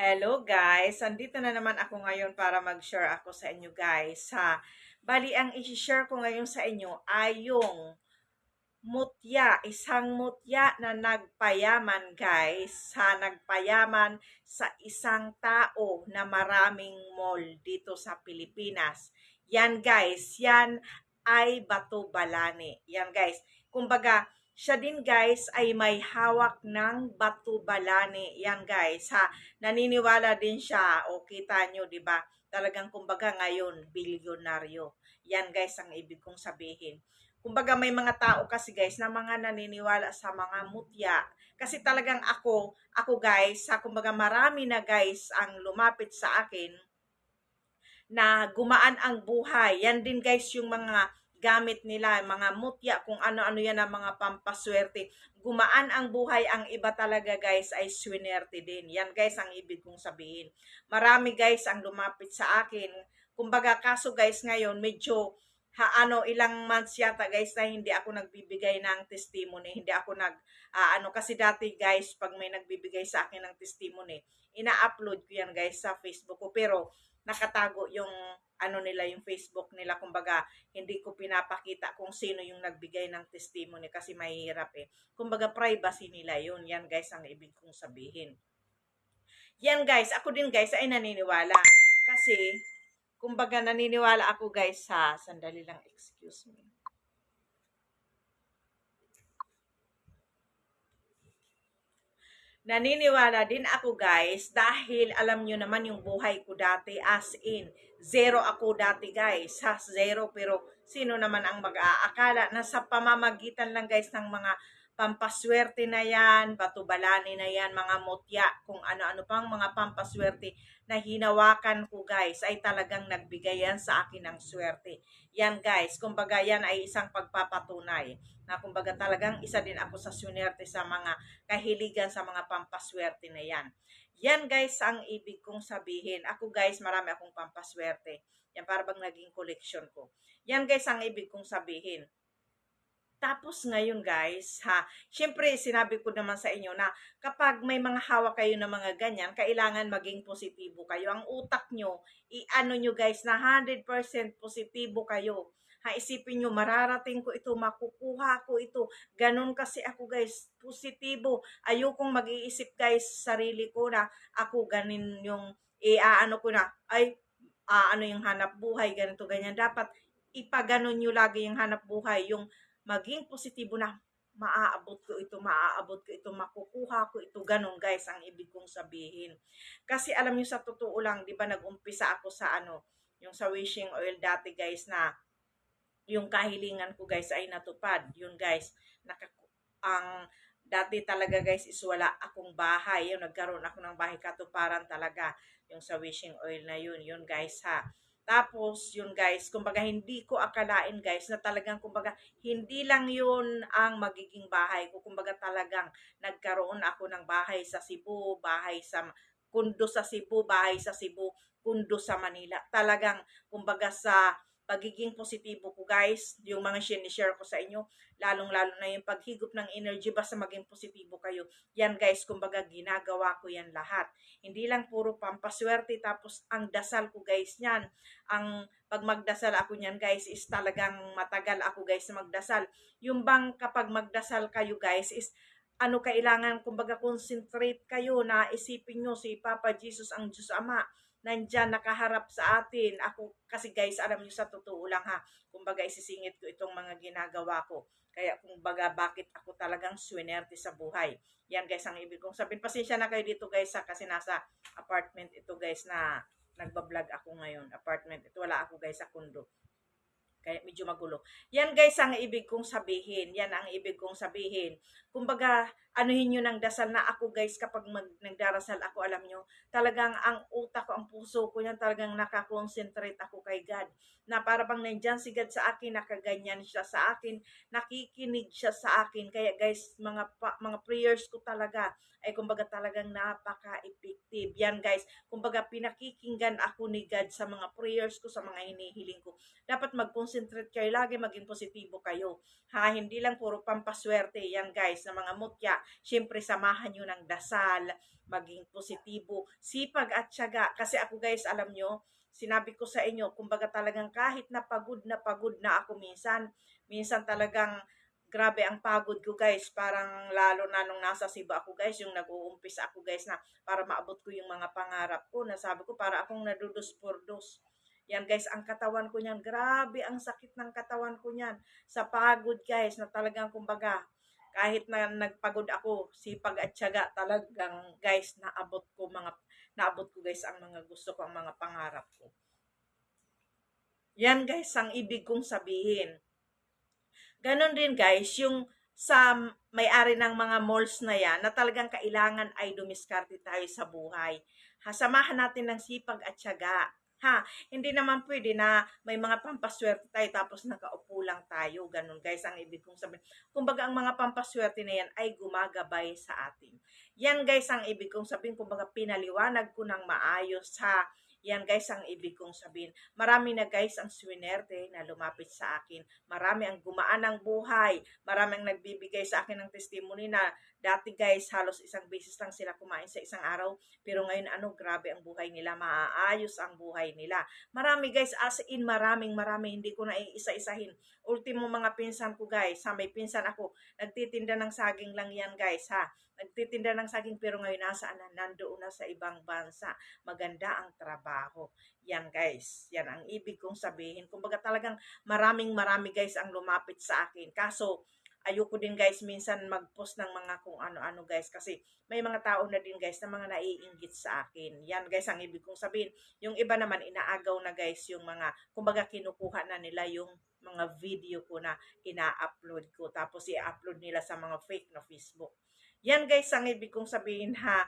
Hello guys! Andito na naman ako ngayon para mag-share ako sa inyo guys. Ha? Bali, ang i-share ko ngayon sa inyo ay yung mutya, isang mutya na nagpayaman guys. Ha? Nagpayaman sa isang tao na maraming mall dito sa Pilipinas. Yan guys, yan ay Bato Balani. Yan guys. Kumbaga, siya din guys ay may hawak ng Batu Balani. Yan guys ha. Naniniwala din siya. O kita nyo ba? Talagang kumbaga ngayon bilyonaryo. Yan guys ang ibig kong sabihin. Kumbaga may mga tao kasi guys na mga naniniwala sa mga mutya. Kasi talagang ako, ako guys, sa kumbaga marami na guys ang lumapit sa akin na gumaan ang buhay. Yan din guys yung mga gamit nila, mga mutya, kung ano-ano yan ang mga pampaswerte. Gumaan ang buhay, ang iba talaga guys ay swinerte din. Yan guys ang ibig kong sabihin. Marami guys ang lumapit sa akin. Kumbaga kaso guys ngayon medyo ha, ano ilang months yata guys na hindi ako nagbibigay ng testimony, hindi ako nag uh, ano kasi dati guys pag may nagbibigay sa akin ng testimony, ina-upload ko yan guys sa Facebook ko pero nakatago yung ano nila yung Facebook nila kumbaga hindi ko pinapakita kung sino yung nagbigay ng testimony kasi mahirap eh. Kumbaga privacy nila yun. Yan guys ang ibig kong sabihin. Yan guys, ako din guys ay naniniwala. Kasi kumbaga naniniwala ako guys sa sandali lang excuse me. Naniniwala din ako guys dahil alam nyo naman yung buhay ko dati as in zero ako dati guys ha zero pero sino naman ang mag-aakala na sa pamamagitan lang guys ng mga pampaswerte na yan, batubalani na yan, mga mutya, kung ano-ano pang mga pampaswerte na hinawakan ko guys, ay talagang nagbigay yan sa akin ng swerte. Yan guys, kumbaga yan ay isang pagpapatunay na kumbaga talagang isa din ako sa swerte sa mga kahiligan sa mga pampaswerte na yan. Yan guys ang ibig kong sabihin. Ako guys, marami akong pampaswerte. Yan para bang naging collection ko. Yan guys ang ibig kong sabihin tapos ngayon guys, ha, syempre sinabi ko naman sa inyo na kapag may mga hawak kayo ng mga ganyan, kailangan maging positibo kayo. Ang utak nyo, i-ano nyo guys na 100% positibo kayo. Ha, isipin nyo, mararating ko ito, makukuha ko ito. Ganun kasi ako guys, positibo. Ayokong mag-iisip guys, sarili ko na ako ganin yung, i-ano ko na, ay, uh, ano yung hanap buhay, ganito, ganyan. Dapat ipaganon nyo lagi yung hanap buhay, yung maging positibo na maaabot ko ito, maaabot ko ito, makukuha ko ito, ganun guys ang ibig kong sabihin. Kasi alam niyo sa totoo lang, di ba nag-umpisa ako sa ano, yung sa wishing oil dati guys na yung kahilingan ko guys ay natupad. Yun guys, naka, ang dati talaga guys is wala akong bahay. Yung nagkaroon ako ng bahay katuparan talaga. Yung sa wishing oil na yun. Yun guys ha. Tapos, yun guys, kumbaga hindi ko akalain guys na talagang kumbaga hindi lang yun ang magiging bahay ko. Kumbaga talagang nagkaroon ako ng bahay sa Cebu, bahay sa kundo sa Cebu, bahay sa Cebu, kundo sa Manila. Talagang kumbaga sa pagiging positibo ko guys, yung mga share ko sa inyo, lalong-lalo na yung paghigop ng energy, basta maging positibo kayo. Yan guys, kumbaga ginagawa ko yan lahat. Hindi lang puro pampaswerte, tapos ang dasal ko guys niyan, ang pag magdasal ako niyan guys is talagang matagal ako guys magdasal. Yung bang kapag magdasal kayo guys is ano kailangan kumbaga concentrate kayo na isipin nyo si Papa Jesus ang Diyos Ama nandyan nakaharap sa atin. Ako, kasi guys, alam niyo sa totoo lang ha, kumbaga isisingit ko itong mga ginagawa ko. Kaya kumbaga bakit ako talagang swinerte sa buhay. Yan guys ang ibig kong sabihin. Pasensya na kayo dito guys ha, kasi nasa apartment ito guys na nagbablog ako ngayon. Apartment ito, wala ako guys sa kundo. Kaya medyo magulo. Yan guys ang ibig kong sabihin. Yan ang ibig kong sabihin. Kumbaga, anuhin nyo ng dasal na ako guys kapag mag, nagdarasal ako, alam nyo, talagang ang utak ko, ang puso ko yan, talagang nakakonsentrate ako kay God. Na para bang nandyan si God sa akin, nakaganyan siya sa akin, nakikinig siya sa akin. Kaya guys, mga, pa, mga prayers ko talaga, ay kumbaga talagang napaka-effective. Yan guys, kumbaga pinakikinggan ako ni God sa mga prayers ko, sa mga hinihiling ko. Dapat mag-concentrate kayo, lagi maging positibo kayo. Ha, hindi lang puro pampaswerte yan guys, na mga mutya Siyempre, samahan nyo ng dasal, maging positibo, sipag at tiyaga. Kasi ako guys, alam nyo, sinabi ko sa inyo, kumbaga talagang kahit na pagod na pagod na ako minsan, minsan talagang grabe ang pagod ko guys. Parang lalo na nung nasa Cebu ako guys, yung nag-uumpis ako guys na para maabot ko yung mga pangarap ko. Nasabi ko para akong nadudus por dos. Yan guys, ang katawan ko niyan, grabe ang sakit ng katawan ko niyan. Sa pagod guys, na talagang kumbaga, kahit na nagpagod ako, sipag at tiyaga talagang guys, naabot ko mga naabot ko guys ang mga gusto ko, ang mga pangarap ko. Yan guys, ang ibig kong sabihin. Ganon din guys, yung sa may-ari ng mga malls na yan, na talagang kailangan ay dumiskarte tayo sa buhay. Hasamahan natin ng sipag at tiyaga. Ha, hindi naman pwede na may mga pampaswerte tayo tapos nakaupo tayo. Ganun guys, ang ibig kong sabihin. Kumbaga ang mga pampaswerte na yan ay gumagabay sa atin. Yan guys, ang ibig kong sabihin. Kumbaga pinaliwanag ko ng maayos sa yan guys ang ibig kong sabihin. Marami na guys ang swinerte na lumapit sa akin. Marami ang gumaan ng buhay. Marami ang nagbibigay sa akin ng testimony na dati guys halos isang beses lang sila kumain sa isang araw. Pero ngayon ano grabe ang buhay nila. Maaayos ang buhay nila. Marami guys as in maraming marami. Hindi ko na iisa-isahin. Ultimo mga pinsan ko guys. Ha, may pinsan ako. Nagtitinda ng saging lang yan guys ha nagtitinda ng saging pero ngayon nasaan na nandoon na sa ibang bansa. Maganda ang trabaho. Yan guys, yan ang ibig kong sabihin. Kumbaga talagang maraming marami guys ang lumapit sa akin. Kaso ayoko din guys minsan mag-post ng mga kung ano-ano guys kasi may mga tao na din guys na mga naiinggit sa akin. Yan guys ang ibig kong sabihin. Yung iba naman inaagaw na guys yung mga kumbaga kinukuha na nila yung mga video ko na ina-upload ko tapos i-upload nila sa mga fake na Facebook. Yan guys ang ibig kong sabihin ha.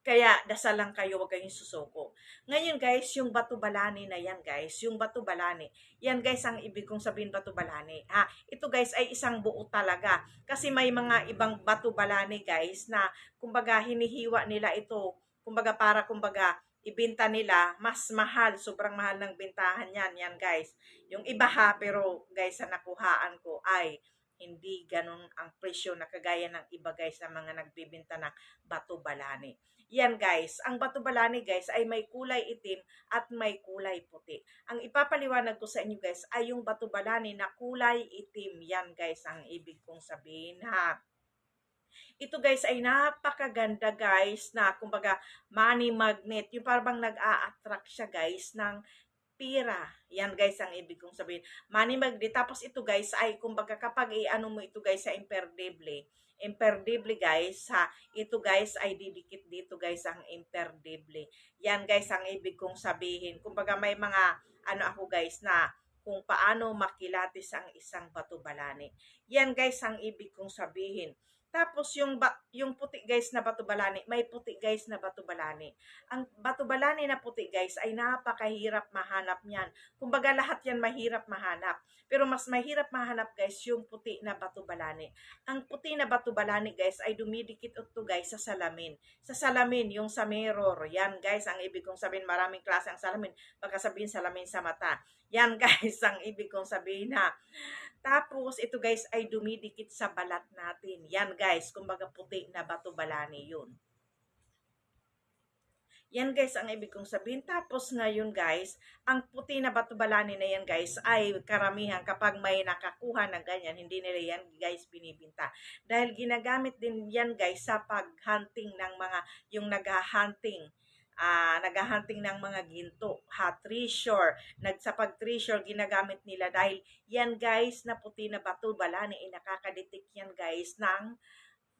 Kaya dasal lang kayo, wag kayong susuko. Ngayon guys, yung Batu Balani na yan guys, yung Batu Balani. Yan guys ang ibig kong sabihin Batu Balani. Ha, ito guys ay isang buo talaga. Kasi may mga ibang Batu Balani guys na kumbaga hinihiwa nila ito. Kumbaga para kumbaga ibenta nila, mas mahal, sobrang mahal ng bentahan yan, yan guys. Yung iba ha, pero guys, sa nakuhaan ko ay hindi ganun ang presyo na kagaya ng iba guys na mga nagbibenta ng bato balani. Yan guys, ang bato balani guys ay may kulay itim at may kulay puti. Ang ipapaliwanag ko sa inyo guys ay yung bato balani na kulay itim. Yan guys ang ibig kong sabihin ha. Ito guys ay napakaganda guys na kumbaga money magnet. Yung parang nag-a-attract siya guys ng pira. Yan guys ang ibig kong sabihin. Money magnet. Tapos ito guys ay kumbaga kapag i-ano mo ito guys sa imperdible. Imperdible guys ha. Ito guys ay didikit dito guys ang imperdible. Yan guys ang ibig kong sabihin. Kumbaga may mga ano ako guys na kung paano makilatis ang isang bato balani. Yan guys ang ibig kong sabihin. Tapos yung ba, yung puti guys na bato balani, may puti guys na bato balani. Ang bato balani na puti guys ay napakahirap mahanap niyan. Kumbaga lahat yan mahirap mahanap. Pero mas mahirap mahanap guys yung puti na bato balani. Ang puti na bato balani guys ay dumidikit ito guys sa salamin. Sa salamin, yung sa mirror. Yan guys, ang ibig kong sabihin maraming klase ang salamin. Baka sabihin salamin sa mata. Yan guys, ang ibig kong sabihin ha. Tapos, ito guys ay dumidikit sa balat natin. Yan guys, kumbaga puti na bato balani yun. Yan guys ang ibig kong sabihin. Tapos ngayon guys, ang puti na bato balani na yan guys ay karamihan kapag may nakakuha ng ganyan, hindi nila yan guys binibinta. Dahil ginagamit din yan guys sa paghunting ng mga yung nag-hunting uh, naghahunting ng mga ginto, ha, treasure, nagsapag treasure ginagamit nila dahil yan guys na puti na bato balani ay nakakadetek yan guys ng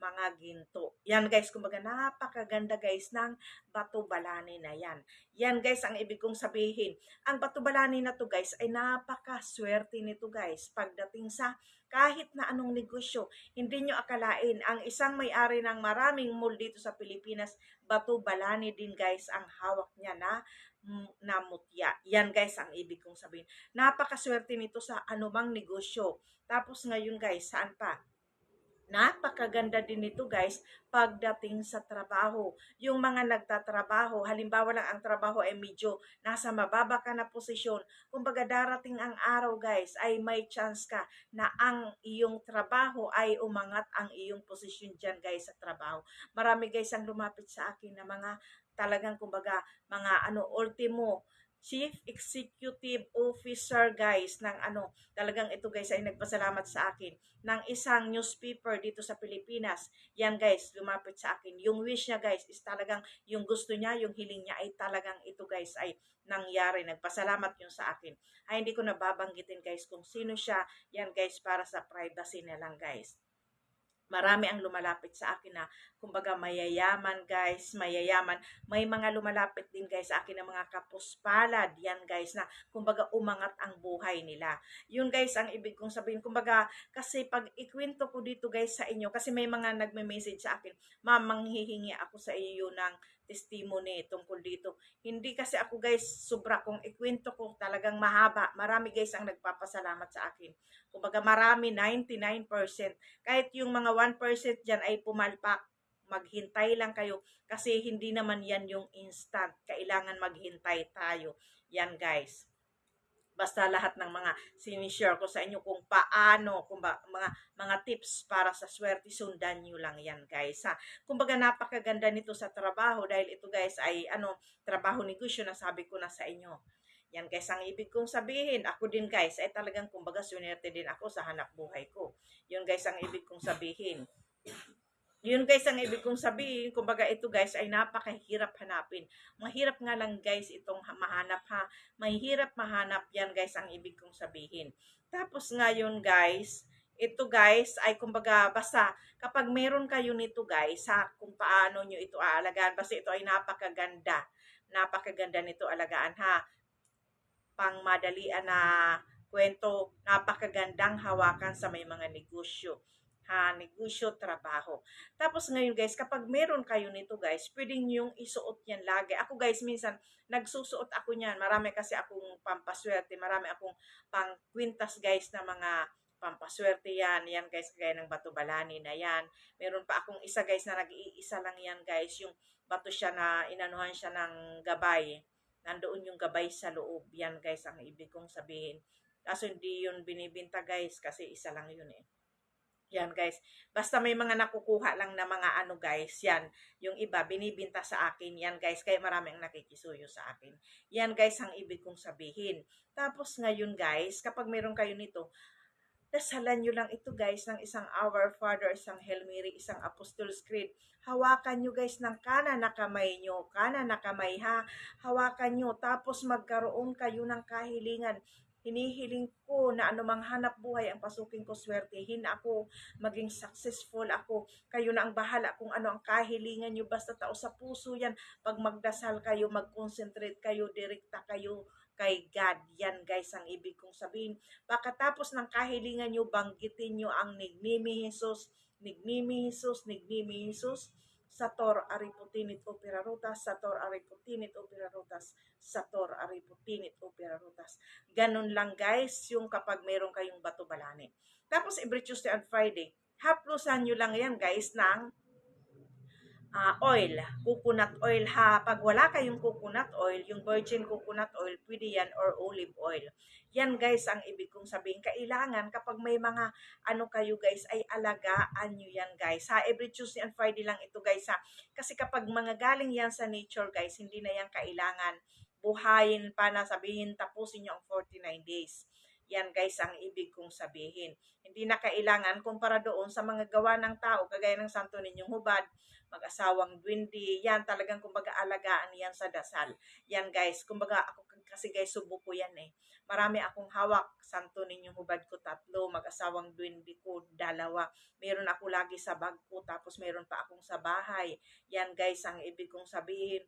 mga ginto. Yan guys, kumbaga napakaganda guys ng bato balani na yan. Yan guys, ang ibig kong sabihin. Ang bato balani na to guys ay napakaswerte nito guys pagdating sa kahit na anong negosyo. Hindi nyo akalain, ang isang may-ari ng maraming mall dito sa Pilipinas, bato balani din guys ang hawak niya na na mutya. Yan guys ang ibig kong sabihin. Napakaswerte nito sa anumang negosyo. Tapos ngayon guys, saan pa? Napakaganda din nito guys pagdating sa trabaho. Yung mga nagtatrabaho, halimbawa lang ang trabaho ay medyo nasa mababa ka na posisyon, kumbaga darating ang araw guys ay may chance ka na ang iyong trabaho ay umangat ang iyong posisyon dyan guys sa trabaho. Marami guys ang lumapit sa akin na mga talagang kumbaga mga ano ultimo Chief Executive Officer guys ng ano, talagang ito guys ay nagpasalamat sa akin ng isang newspaper dito sa Pilipinas. Yan guys, lumapit sa akin. Yung wish niya guys is talagang yung gusto niya, yung hiling niya ay talagang ito guys ay nangyari. Nagpasalamat yun sa akin. Ay hindi ko nababanggitin guys kung sino siya. Yan guys para sa privacy na lang guys marami ang lumalapit sa akin na kumbaga mayayaman guys, mayayaman. May mga lumalapit din guys sa akin na mga kapuspalad yan guys na kumbaga umangat ang buhay nila. Yun guys ang ibig kong sabihin. Kumbaga kasi pag ikwento ko dito guys sa inyo kasi may mga nagme-message sa akin, ma'am manghihingi ako sa iyo ng testimony tungkol dito. Hindi kasi ako guys sobra kung ikwento ko talagang mahaba. Marami guys ang nagpapasalamat sa akin. Kumbaga marami 99%. Kahit yung mga 1% dyan ay pumalpak. Maghintay lang kayo kasi hindi naman yan yung instant. Kailangan maghintay tayo. Yan guys basta lahat ng mga sinishare ko sa inyo kung paano, kung ba, mga, mga tips para sa swerte, sundan nyo lang yan guys. Ha? Kumbaga napakaganda nito sa trabaho dahil ito guys ay ano, trabaho negosyo na sabi ko na sa inyo. Yan guys, ang ibig kong sabihin, ako din guys, ay talagang kumbaga swerte din ako sa hanap buhay ko. Yun guys, ang ibig kong sabihin. Yun guys ang ibig kong sabihin, kumbaga ito guys ay napakahirap hanapin. Mahirap nga lang guys itong mahanap ha. Mahirap mahanap yan guys ang ibig kong sabihin. Tapos ngayon guys, ito guys ay kumbaga basta kapag meron kayo nito guys sa kung paano nyo ito aalagaan, basta ito ay napakaganda. Napakaganda nito alagaan ha. Pang madalian na kwento, napakagandang hawakan sa may mga negosyo ha, negosyo, trabaho. Tapos ngayon guys, kapag meron kayo nito guys, pwedeng yung isuot yan lagi. Ako guys, minsan nagsusuot ako niyan. Marami kasi akong pampaswerte, marami akong pang kwintas guys na mga pampaswerte yan. Yan guys, kagaya ng bato balani na yan. Meron pa akong isa guys na nag-iisa lang yan guys. Yung bato siya na inanuhan siya ng gabay. Nandoon yung gabay sa loob. Yan guys ang ibig kong sabihin. Kaso hindi yun binibinta guys kasi isa lang yun eh. Yan guys. Basta may mga nakukuha lang na mga ano guys. Yan. Yung iba binibinta sa akin. Yan guys. Kaya maraming nakikisuyo sa akin. Yan guys ang ibig kong sabihin. Tapos ngayon guys, kapag meron kayo nito, dasalan nyo lang ito guys ng isang Our Father, isang Hail Mary, isang Apostles Creed. Hawakan nyo guys ng kanan na kamay nyo. Kanan na kamay ha. Hawakan nyo. Tapos magkaroon kayo ng kahilingan hinihiling ko na anumang hanap buhay ang pasukin ko swertehin ako, maging successful ako. Kayo na ang bahala kung ano ang kahilingan nyo. Basta tao sa puso yan. Pag magdasal kayo, mag-concentrate kayo, direkta kayo kay God. Yan guys ang ibig kong sabihin. Pagkatapos ng kahilingan nyo, banggitin nyo ang nignimi Jesus, nignimi Jesus, nignimi Jesus Sator ariputinit opera rutas, Sator ariputinit opera rutas, Sator ariputinit opera rutas. Ganun lang guys, yung kapag meron kayong bato balani. Tapos every Tuesday and Friday, haplusan nyo lang yan guys ng uh, oil, coconut oil ha. Pag wala kayong coconut oil, yung virgin coconut oil, pwede yan or olive oil. Yan guys ang ibig kong sabihin. Kailangan kapag may mga ano kayo guys ay alagaan nyo yan guys. Ha, every Tuesday and Friday lang ito guys ha. Kasi kapag mga galing yan sa nature guys, hindi na yan kailangan buhayin pa na sabihin tapusin nyo ang 49 days. Yan guys ang ibig kong sabihin. Hindi na kailangan kumpara doon sa mga gawa ng tao, kagaya ng santo ninyong hubad, mag-asawang dwindi, yan talagang kumbaga alagaan yan sa dasal. Yan guys, kumbaga ako kasi guys subo ko yan eh. Marami akong hawak, santo ninyong hubad ko tatlo, mag-asawang dwindi ko dalawa. Meron ako lagi sa bag ko, tapos meron pa akong sa bahay. Yan guys, ang ibig kong sabihin,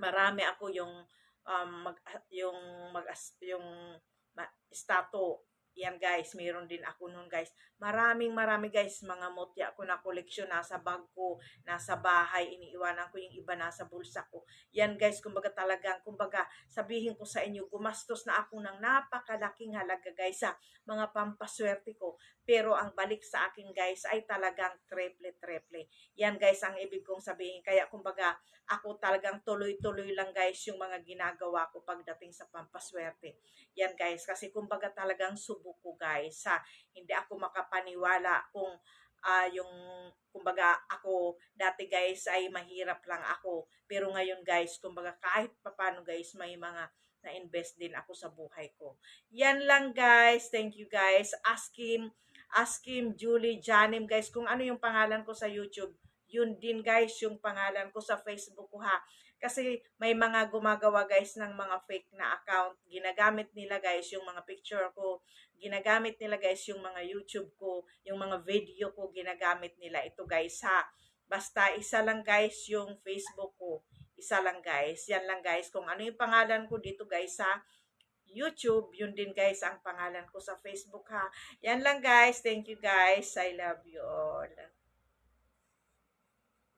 marami ako yung um, mag, yung mag yung ma è stato Yan guys, meron din ako nun guys. Maraming marami guys, mga mutya ko na koleksyon nasa bag ko, nasa bahay, iniiwanan ko yung iba nasa bulsa ko. Yan guys, kumbaga talagang, kumbaga sabihin ko sa inyo, gumastos na ako ng napakalaking halaga guys sa mga pampaswerte ko. Pero ang balik sa akin guys ay talagang triple-triple. Yan guys ang ibig kong sabihin. Kaya kumbaga ako talagang tuloy-tuloy lang guys yung mga ginagawa ko pagdating sa pampaswerte. Yan guys, kasi kumbaga talagang subok ko guys. Ha? Hindi ako makapaniwala kung ah yung kumbaga ako dati guys ay mahirap lang ako. Pero ngayon guys, kumbaga kahit papano guys may mga na-invest din ako sa buhay ko. Yan lang guys. Thank you guys. Ask him, ask him Julie Janim guys kung ano yung pangalan ko sa YouTube. Yun din guys yung pangalan ko sa Facebook ko ha. Kasi may mga gumagawa guys ng mga fake na account. Ginagamit nila guys yung mga picture ko. Ginagamit nila guys yung mga YouTube ko. Yung mga video ko ginagamit nila. Ito guys ha. Basta isa lang guys yung Facebook ko. Isa lang guys. Yan lang guys. Kung ano yung pangalan ko dito guys sa YouTube, yun din guys ang pangalan ko sa Facebook ha. Yan lang guys. Thank you guys. I love you all.